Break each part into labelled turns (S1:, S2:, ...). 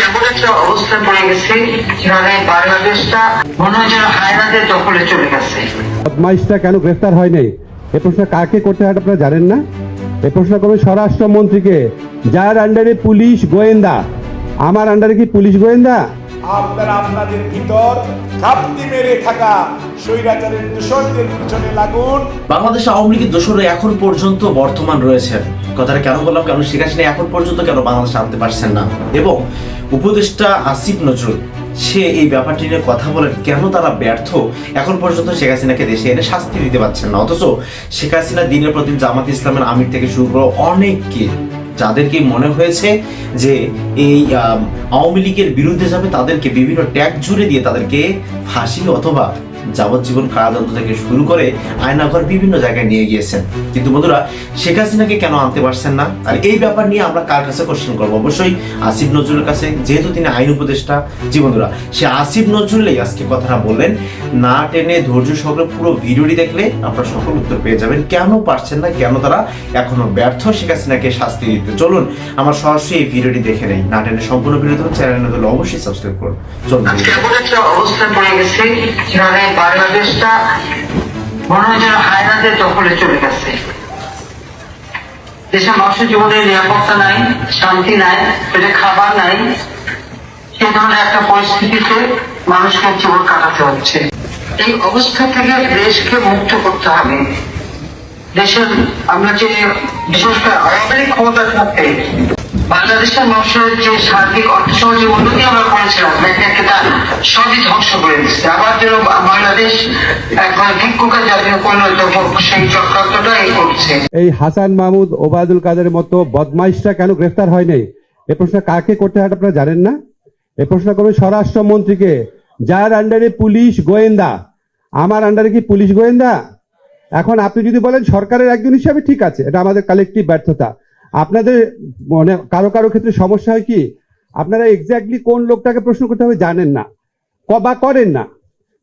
S1: কেমন একটা অবস্থা পড়ে গেছে মানে বাংলাদেশটা মনে হয় যেন হায়নাদের দখলে চলে গেছে।
S2: বদমাইশটা কেন গ্রেফতার হয় নাই? এ প্রশ্ন কাকে করতে হয় আপনারা জানেন না? এ প্রশ্ন স্বরাষ্ট্রমন্ত্রীকে যার আন্ডারে পুলিশ গোয়েন্দা। আমার আন্ডারে কি পুলিশ গোয়েন্দা?
S3: আপনারা আপনাদের ভিতর ঘাপটি মেরে থাকা স্বৈরাচারের দূষণদের পিছনে লাগুন।
S4: বাংলাদেশ আওয়ামী লীগের দোসররা এখন পর্যন্ত বর্তমান রয়েছেন। কথাটা কেন বললাম? কারণ শেখ হাসিনা এখন পর্যন্ত কেন বাংলাদেশে আনতে পারছেন না? এবং উপদেষ্টা আসিফ নজরুল, সে এই ব্যাপারটি নিয়ে কথা বলেন কেন তারা ব্যর্থ? এখন পর্যন্ত শেখ হাসিনাকে দেশে এনে শাস্তি দিতে পারছেন না। অথচ শেখ হাসিনা দিনের প্রতি জামাত ইসলামের আমির থেকে শুরু করে অনেককে, যাদেরকে মনে হয়েছে যে এই আওয়ামী লীগের বিরুদ্ধে যাবে, তাদেরকে বিভিন্ন ট্যাগ জুড়ে দিয়ে তাদেরকে ফাঁসি অথবা যাবজ্জীবন কারাদণ্ড থেকে শুরু করে আয়নাঘর বিভিন্ন জায়গায় নিয়ে গিয়েছেন। কিন্তু বন্ধুরা, শেখ হাসিনাকে কেন আনতে পারছেন না? আর এই ব্যাপার নিয়ে আমরা কার কাছে কোশ্চেন করব? অবশ্যই আসিফ নজরুলের কাছে, যেহেতু তিনি আইন উপদেষ্টা। জি বন্ধুরা, সে আসিফ নজরুলেই আজকে কথাটা বললেন। না টেনে ধৈর্য সহকারে পুরো ভিডিওটি দেখলে আপনারা সকল উত্তর পেয়ে যাবেন। কেন পারছেন না? কেন তারা এখনও ব্যর্থ? শেখ হাসিনাকে শাস্তি দিতে চলুন। আমার সরাসরি এই ভিডিওটি দেখে নেই। না টেনে সম্পূর্ণ ভিডিও চ্যানেল অবশ্যই সাবস্ক্রাইব করুন। চলুন।
S1: কেমন অবস্থা পড়ে গেছে বাংলাদেশটা মনে হয় যেন হায়নাদের দখলে চলে গেছে। দেশের মানুষের জীবনের নিরাপত্তা নাই, শান্তি নাই, পেটে খাবার নাই, সে ধরনের একটা পরিস্থিতিতে মানুষকে জীবন কাটাতে হচ্ছে। এই অবস্থা থেকে দেশকে মুক্ত করতে হবে। দেশের আমরা যে বিশেষ করে আওয়ামী ক্ষমতা থাকতে বাংলাদেশের মানুষের যে সার্বিক অর্থসহ যে উন্নতি আমরা
S2: এই হাসান মাহমুদ, ওবায়দুল কাদের মতো বদমাইশটা কেন গ্রেফতার হয় নাই এ প্রশ্ন কাকে করতে হয় আপনারা জানেন না? এ প্রশ্ন করবেন স্বরাষ্ট্রমন্ত্রীকে, যার আন্ডারে পুলিশ গোয়েন্দা। আমার আন্ডারে কি পুলিশ গোয়েন্দা? এখন আপনি যদি বলেন সরকারের একজন হিসাবে ঠিক আছে, এটা আমাদের কালেকটিভ ব্যর্থতা। আপনাদের মনে কারও কারও ক্ষেত্রে সমস্যা হয় কি? আপনারা এক্স্যাক্টলি কোন লোকটাকে প্রশ্ন করতে হবে জানেন না। বা করেন না।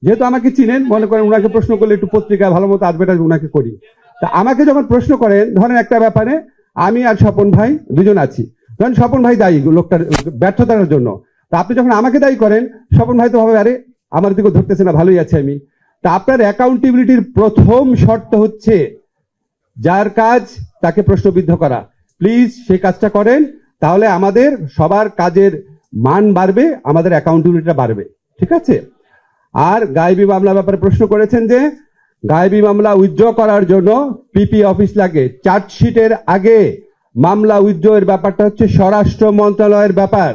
S2: যেহেতু আমাকে চিনেন, মনে করেন ওনাকে প্রশ্ন করলে একটু পত্রিকায় ভালো মতো অ্যাডভার্টাইজ ওনাকে করি। তা আমাকে যখন প্রশ্ন করেন, ধরেন একটা ব্যাপারে, আমি আর স্বপন ভাই দুজন আছি। ধরেন স্বপন ভাই দায়ী লোকটার ব্যর্থতার জন্য। তা আপনি যখন আমাকে দায়ী করেন, স্বপন ভাই তো ভাবে, আরে, আমার দিকে ধরতেছে না, ভালোই আছে আমি। তা আপনার অ্যাকাউন্টেবিলিটির প্রথম শর্ত হচ্ছে, যার কাজ তাকে প্রশ্নবিদ্ধ করা। প্লিজ সেই কাজটা করেন তাহলে আমাদের সবার কাজের মান বাড়বে, আমাদের অ্যাকাউন্টেবিলিটিটা বাড়বে, ঠিক আছে? আর গায়েবি মামলা ব্যাপারে প্রশ্ন করেছেন যে, গায়েবি মামলা উইথড্র করার জন্য পিপি অফিস লাগে। চার্জশিটের আগে মামলা উইথড্র এর ব্যাপারটা হচ্ছে স্বরাষ্ট্র মন্ত্রণালয়ের ব্যাপার।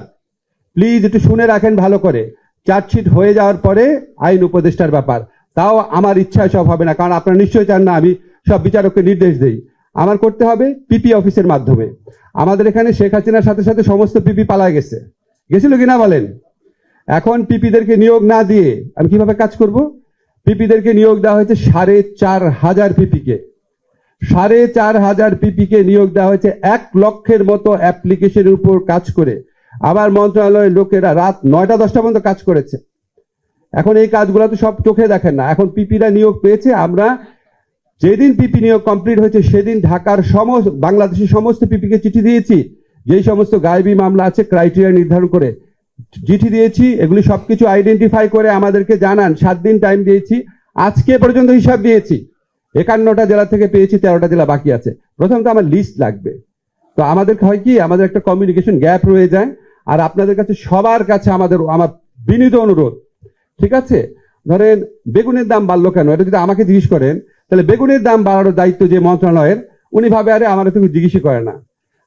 S2: প্লিজ একটু শুনে রাখেন ভালো করে। চার্জশিট হয়ে যাওয়ার পরে আইন উপদেষ্টার ব্যাপার। তাও আমার ইচ্ছায় সব হবে না, কারণ আপনারা নিশ্চয়ই চান না আমি সব বিচারককে নির্দেশ দেই। আমার করতে হবে পিপি অফিসের মাধ্যমে। আমাদের এখানে শেখ হাসিনার সাথে সাথে সমস্ত পিপি পালায় গেছে। গেছিল কিনা বলেন? এখন পিপিদেরকে নিয়োগ না দিয়ে আমি কীভাবে কাজ করব? পিপিদেরকে নিয়োগ দেওয়া হয়েছে সাড়ে চার হাজার পিপিকে। সাড়ে চার হাজার পিপিকে নিয়োগ দেওয়া হয়েছে এক লক্ষের মতো অ্যাপ্লিকেশনের উপর কাজ করে। আবার মন্ত্রণালয়ের লোকেরা রাত নয়টা দশটা পর্যন্ত কাজ করেছে। এখন এই কাজগুলো তো সব চোখে দেখেন না। এখন পিপিরা নিয়োগ পেয়েছে, আমরা যেদিন পিপি নিয়োগ কমপ্লিট হয়েছে, সেদিন ঢাকার সমস্ত, বাংলাদেশের সমস্ত পিপিকে চিঠি দিয়েছি। যেই সমস্ত গায়েবী মামলা আছে ক্রাইটেরিয়া নির্ধারণ করে চিঠি দিয়েছি। এগুলি সবকিছু আইডেন্টিফাই করে আমাদেরকে জানান। সাত দিন টাইম দিয়েছি। আজকে পর্যন্ত হিসাব দিয়েছি। একান্নটা জেলা থেকে পেয়েছি, তেরোটা জেলা বাকি আছে। প্রথমত আমার লিস্ট লাগবে। তো আমাদের হয় কি, আমাদের একটা কমিউনিকেশন গ্যাপ রয়ে যায়। আর আপনাদের কাছে সবার কাছে আমাদের, আমার বিনীত অনুরোধ। ঠিক আছে? ধরেন, বেগুনের দাম বাড়লো কেন? এটা যদি আমাকে জিজ্ঞেস করেন তাহলে বেগুনের দাম বাড়ানোর দায়িত্ব যে মন্ত্রণালয়ের, উনি ভাবে, আরে, আমার তুমি জিজ্ঞেস করে না।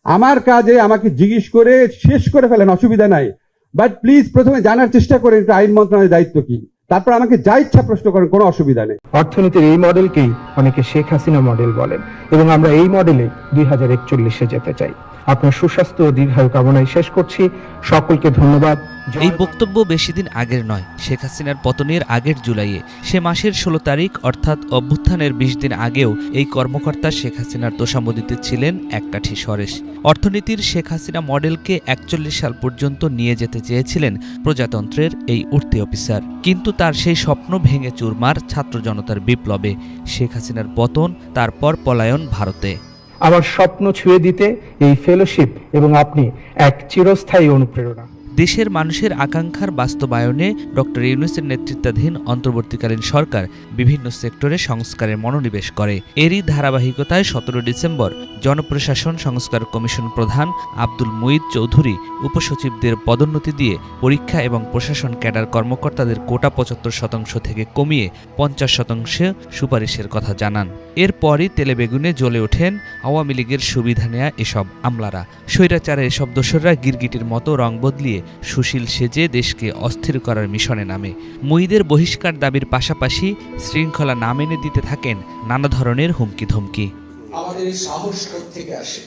S2: আমার কাজে আমাকে জিজ্ঞেস করে শেষ করে ফেলেন, অসুবিধা নাই। বাট প্লিজ প্রথমে জানার চেষ্টা করেন আইন মন্ত্রণালয়ের দায়িত্ব কি। তারপর আমাকে যা ইচ্ছা প্রশ্ন করেন, কোনো অসুবিধা নেই।
S5: অর্থনীতির এই মডেলকেই অনেকে শেখ হাসিনা মডেল বলেন। এবং আমরা এই মডেলে দুই হাজার একচল্লিশে যেতে চাই। আপনার সুস্বাস্থ্য ও দীর্ঘায়ু কামনায় শেষ করছি। সকলকে ধন্যবাদ।
S6: এই বক্তব্য বেশি দিন আগের নয়। শেখ হাসিনার পতনের আগের জুলাইয়ে। সে মাসের ষোলো তারিখ অর্থাৎ অভ্যুত্থানের বিশ দিন আগেও এই কর্মকর্তা শেখ হাসিনার তোষামদিতে ছিলেন এককাঠি সরেশ অর্থনীতির শেখ হাসিনা মডেলকে একচল্লিশ সাল পর্যন্ত নিয়ে যেতে চেয়েছিলেন প্রজাতন্ত্রের এই উঠতি অফিসার। কিন্তু তার সেই স্বপ্ন ভেঙে চুরমার ছাত্র জনতার বিপ্লবে। শেখ হাসিনার পতন, তারপর পলায়ন ভারতে।
S5: আমার স্বপ্ন ছুঁয়ে দিতে এই ফেলোশিপ এবং আপনি এক চিরস্থায়ী অনুপ্রেরণা।
S6: দেশের মানুষের আকাঙ্ক্ষার বাস্তবায়নে ডক্টর ইউনুসের নেতৃত্বাধীন অন্তর্বর্তীকালীন সরকার বিভিন্ন সেক্টরে সংস্কারের মনোনিবেশ করে। এরই ধারাবাহিকতায় সতেরো ডিসেম্বর জনপ্রশাসন সংস্কার কমিশন প্রধান আব্দুল মুঈদ চৌধুরী উপসচিবদের পদোন্নতি দিয়ে পরীক্ষা এবং প্রশাসন ক্যাডার কর্মকর্তাদের কোটা পঁচাত্তর শতাংশ থেকে কমিয়ে পঞ্চাশ শতাংশে সুপারিশের কথা জানান। এরপরই তেলেবেগুনে জ্বলে ওঠেন আওয়ামী লীগের সুবিধা নেয়া এসব আমলারা। স্বৈরাচারে এসব দোসররা গিরগিটির মতো রং বদলিয়ে সুশীল সেজে দেশকে অস্থির করার মিশনে নামে। মুইদের বহিষ্কার দাবির পাশাপাশি শৃঙ্খলা না মেনে দিতে থাকেন নানা ধরনের হুমকি ধমকি
S7: আমাদের এই সাহস থেকে আসে?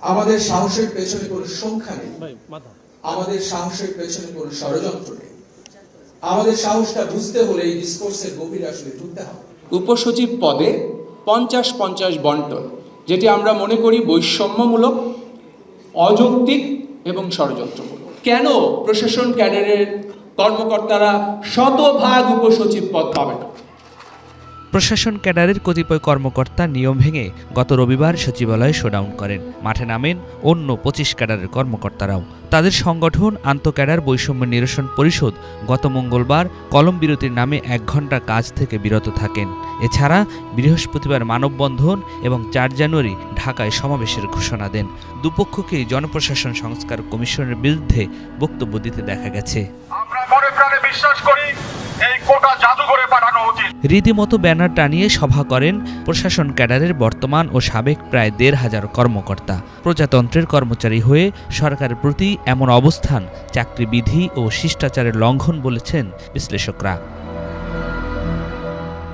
S7: আমাদের সাহসের পেছনে কোনো সংখ্যা নেই। আমাদের সাহসের পেছনে কোনো ষড়যন্ত্র নেই। আমাদের সাহসটা বুঝতে হলে এই ডিসকোর্সের গভীরে আসলে ঢুকতে হবে।
S8: উপসচিব পদে পঞ্চাশ পঞ্চাশ বন্টন যেটি আমরা মনে করি বৈষম্যমূলক অযৌক্তিক এবং ষড়যন্ত্রমূলক কেন প্রশাসন ক্যাডারের কর্মকর্তারা শতভাগ উপসচিব পদ পাবে না?
S6: প্রশাসন ক্যাডারের কতিপয় কর্মকর্তা নিয়ম ভেঙে গত রবিবার সচিবালয়ে শোডাউন করেন। মাঠে নামেন অন্য পঁচিশ ক্যাডারের কর্মকর্তারাও। তাদের সংগঠন আন্তঃক্যাডার বৈষম্য নিরসন পরিষদ গত মঙ্গলবার কলম বিরতির নামে এক ঘণ্টা কাজ থেকে বিরত থাকেন। এছাড়া বৃহস্পতিবার মানববন্ধন এবং চার জানুয়ারি ঢাকায় সমাবেশের ঘোষণা দেন। দুপক্ষকেই জনপ্রশাসন সংস্কার কমিশনের বিরুদ্ধে বক্তব্য দিতে দেখা গেছে।
S3: আমরা বিশ্বাস করি
S6: রীতিমতো ব্যানার টানিয়ে সভা করেন প্রশাসন ক্যাডারের বর্তমান ও সাবেক প্রায় দেড় হাজার কর্মকর্তা। প্রজাতন্ত্রের কর্মচারী হয়ে সরকারের প্রতি এমন অবস্থান, চাকরিবিধি ও শিষ্টাচারের লঙ্ঘন বলেছেন বিশ্লেষকরা।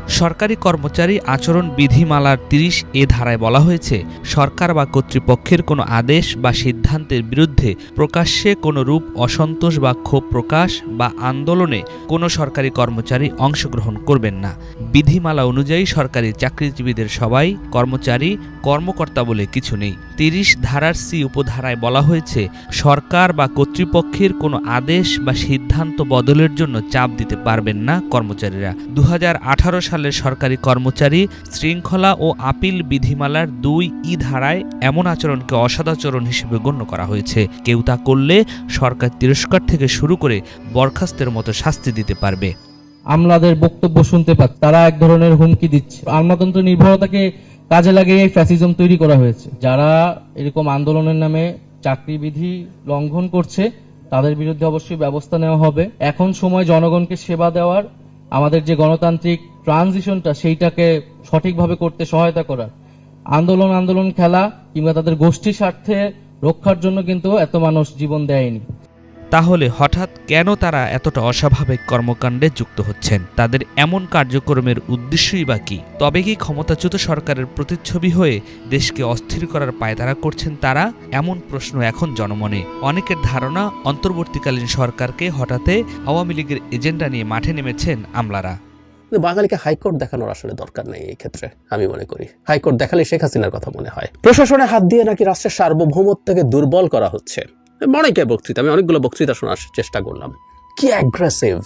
S6: সরকারি কর্মচারী আচরণ বিধিমালার তিরিশ এ ধারায় বলা হয়েছে, সরকার বা কর্তৃপক্ষের কোনো আদেশ বা সিদ্ধান্তের বিরুদ্ধে প্রকাশ্যে কোনো রূপ অসন্তোষ বা ক্ষোভ প্রকাশ বা আন্দোলনে কোনো সরকারি কর্মচারী অংশগ্রহণ করবেন না। বিধিমালা অনুযায়ী সরকারি চাকরিজীবীদের সবাই কর্মচারী, কর্মকর্তা বলে কিছু নেই। তিরিশ ধারার সি উপধারায় বলা হয়েছে, সরকার বা কর্তৃপক্ষের কোনো আদেশ বা সিদ্ধান্ত বদলের জন্য চাপ দিতে পারবেন না কর্মচারীরা। দু আঠারো সালের সরকারি কর্মচারী, শৃঙ্খলা ও আপিল বিধিমালার দুই ই ধারায় এমন আচরণকে অসদাচরণ হিসেবে গণ্য করা হয়েছে। কেউ তা করলে সরকার তিরস্কার থেকে শুরু করে বরখাস্তের মতো শাস্তি দিতে পারবে।
S9: আমলাদের বক্তব্য শুনতে পাচ্ছি তারা এক ধরনের হুমকি দিচ্ছে। আমলাতন্ত্র নির্ভরতাকে কাজে লাগিয়ে ফ্যাসিজম তৈরি করা হয়েছে। যারা এরকম আন্দোলনের নামে চাকরিবিধি লঙ্ঘন করছে, তাদের বিরুদ্ধে অবশ্যই ব্যবস্থা নেওয়া হবে। এখন সময় জনগণকে সেবা দেওয়ার, আমাদের যে গণতান্ত্রিক ট্রানজিশনটা সেইটাকে সঠিকভাবে করতে সহায়তা করার। আন্দোলন আন্দোলন খেলা কিংবা তাদের গোষ্ঠীর স্বার্থে রক্ষার জন্য কিন্তু এত মানুষ জীবন দেয়নি।
S6: তাহলে হঠাৎ কেন তারা এতটা অস্বাভাবিক কর্মকাণ্ডে যুক্ত হচ্ছেন? তাদের এমন কার্যক্রমের উদ্দেশ্যই বা কি? তবে কি ক্ষমতাচ্যুত সরকারের প্রতিচ্ছবি হয়ে দেশকে অস্থির করার পায়তারা করছেন তারা? এমন প্রশ্ন এখন জনমনে। অনেকের ধারণা, অন্তর্বর্তীকালীন সরকারকে হঠাতে আওয়ামী লীগের এজেন্ডা নিয়ে মাঠে নেমেছেন আমলারা।
S10: কিন্তু বাঙালিকে হাইকোর্ট দেখানোর আসলে দরকার নেই এই ক্ষেত্রে, আমি মনে করি। হাইকোর্ট দেখালে শেখ হাসিনার কথা মনে হয়। প্রশাসনে হাত দিয়ে নাকি রাষ্ট্রের সার্বভৌমত্বকে দুর্বল করা হচ্ছে। অনেকে বক্তৃতা, আমি অনেকগুলো বক্তৃতা শোনার চেষ্টা করলাম। কি অ্যাগ্রেসিভ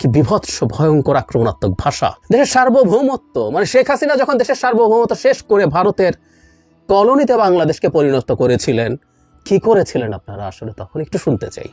S10: কি বিভৎস, ভয়ঙ্কর, আক্রমণাত্মক ভাষা। দেশের সার্বভৌমত্ব মানে শেখ হাসিনা যখন দেশের সার্বভৌমত্ব শেষ করে ভারতের কলোনিতে বাংলাদেশকে পরিণত করেছিলেন, কি করেছিলেন আপনারা আসলে তখন? একটু শুনতে চাই।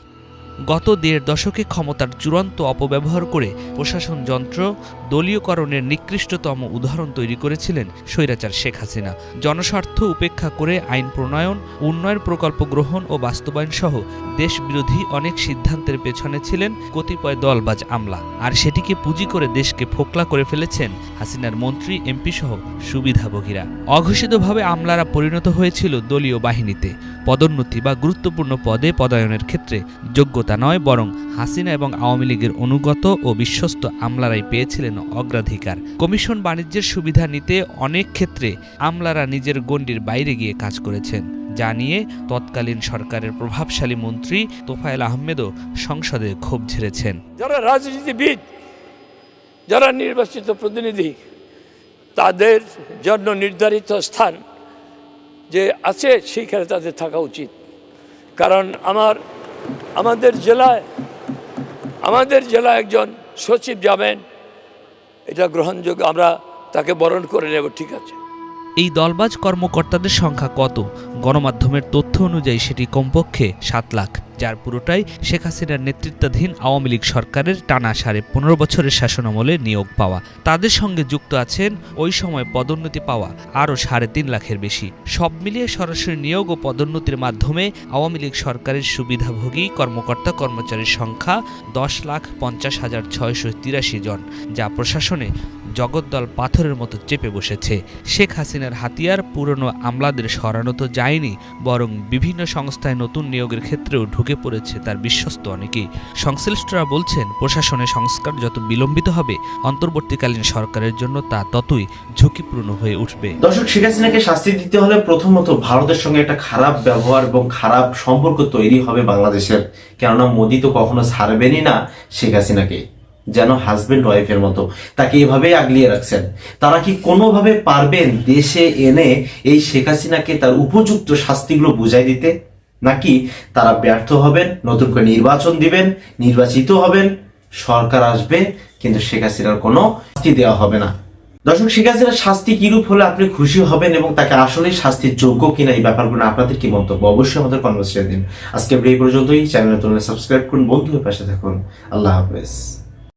S6: গত দেড় দশকে ক্ষমতার চূড়ান্ত অপব্যবহার করে প্রশাসন যন্ত্র দলীয়করণের নিকৃষ্টতম উদাহরণ তৈরি করেছিলেন স্বৈরাচার শেখ হাসিনা। জনস্বার্থ উপেক্ষা করে আইন প্রণয়ন, উন্নয়ন প্রকল্প গ্রহণ ও বাস্তবায়ন সহ দেশবিরোধী অনেক সিদ্ধান্তের পেছনে ছিলেন কতিপয় দলবাজ আমলা। আর সেটিকে পুঁজি করে দেশকে ফোকলা করে ফেলেছেন হাসিনার মন্ত্রী, এমপি সহ সুবিধাভোগীরা। অঘোষিতভাবে আমলারা পরিণত হয়েছিল দলীয় বাহিনীতে। পদোন্নতি বা গুরুত্বপূর্ণ পদে পদায়নের ক্ষেত্রে যোগ্যতা নয়, বরং হাসিনা এবং আওয়ামী লীগের অনুগত ও বিশ্বস্ত আমলারাই পেয়েছিলেন অগ্রাধিকার। কমিশন বাণিজ্যের সুবিধা নিতে অনেক ক্ষেত্রে আমলারা নিজের গণ্ডির বাইরে গিয়ে কাজ করেছেন, যা নিয়ে তৎকালীন সরকারের প্রভাবশালী মন্ত্রী তোফায়েল আহমেদও সংসদে ক্ষোভ ঝেড়েছেন।
S11: যারা রাজনীতিবিদ, যারা নির্বাচিত প্রতিনিধি, তাদের জন্য নির্ধারিত স্থান যে আছে, সেইখানে তাদের থাকা উচিত। কারণ আমার আমাদের জেলায়, আমাদের জেলা একজন সচিব যাবেন, এটা গ্রহণযোগ্য, আমরা তাকে বরণ করে নেব, ঠিক আছে।
S6: এই দলবাজ কর্মকর্তাদের সংখ্যা কত? গণমাধ্যমের তথ্য অনুযায়ী সেটি কমপক্ষে সাত লাখ। যার পুরোটাই শেখ হাসিনার নেতৃত্বাধীন আওয়ামী লীগ সরকারের টানা সাড়ে পনেরো বছরের শাসনামলে নিয়োগ পাওয়া। তাদের সঙ্গে যুক্ত আছেন ওই সময় পদোন্নতি পাওয়া আরও সাড়ে তিন লাখের বেশি। সব মিলিয়ে সরাসরি নিয়োগ ও পদোন্নতির মাধ্যমে আওয়ামী লীগ সরকারের সুবিধাভোগী কর্মকর্তা কর্মচারীর সংখ্যা দশ লাখ পঞ্চাশ হাজার ছয়শো তিরাশি জন, যা প্রশাসনে জগদ্দল পাথরের মতো চেপে বসেছে। শেখ হাসিনার হাতিয়ার পুরনো আমলাদের সরানো তো যায়নি, বরং বিভিন্ন সংস্থায় নতুন নিয়োগের ক্ষেত্রেও ঢুকে পড়েছে তার বিশ্বস্ত অনেকেই। সংশ্লিষ্টরা বলছেন প্রশাসনে সংস্কার যত বিলম্বিত হবে, অন্তর্বর্তীকালীন সরকারের জন্য তা ততই ঝুঁকিপূর্ণ হয়ে উঠবে।
S4: দর্শক, শেখ হাসিনাকে শাস্তি দিতে হলে প্রথমত ভারতের সঙ্গে একটা খারাপ ব্যবহার এবং খারাপ সম্পর্ক তৈরি হবে বাংলাদেশের। কেননা, মোদি তো কখনো ছাড়বেনই না শেখ হাসিনাকে। যেন হাজবেন্ড ওয়াইফের মতো। তাকে এভাবেই আগলিয়ে রাখছেন। তারা কি কোনোভাবে পারবেন দেশে এনে এই শেখ হাসিনাকে তার উপযুক্ত শাস্তিগুলো বুঝাই দিতে? নাকি তারা ব্যর্থ হবেন, নতুন করে নির্বাচন দিবেন, নির্বাচিত হবেন, সরকার আসবে, কিন্তু শেখ হাসিনার কোনো শাস্তি দেওয়া হবে না। দর্শক, শেখ হাসিনার শাস্তি কিরূপ হলে আপনি খুশি হবেন এবং তাকে আসলে শাস্তির যোগ্য কিনা এই ব্যাপারগুলো আপনাদের কি মন্তব্য? অবশ্যই আমাদের কনভার্সেশন দিন। আজকে এই পর্যন্তই। চ্যানেলে সাবস্ক্রাইব করুন বন্ধু পাশে থাকুন। আল্লাহ হাফেজ।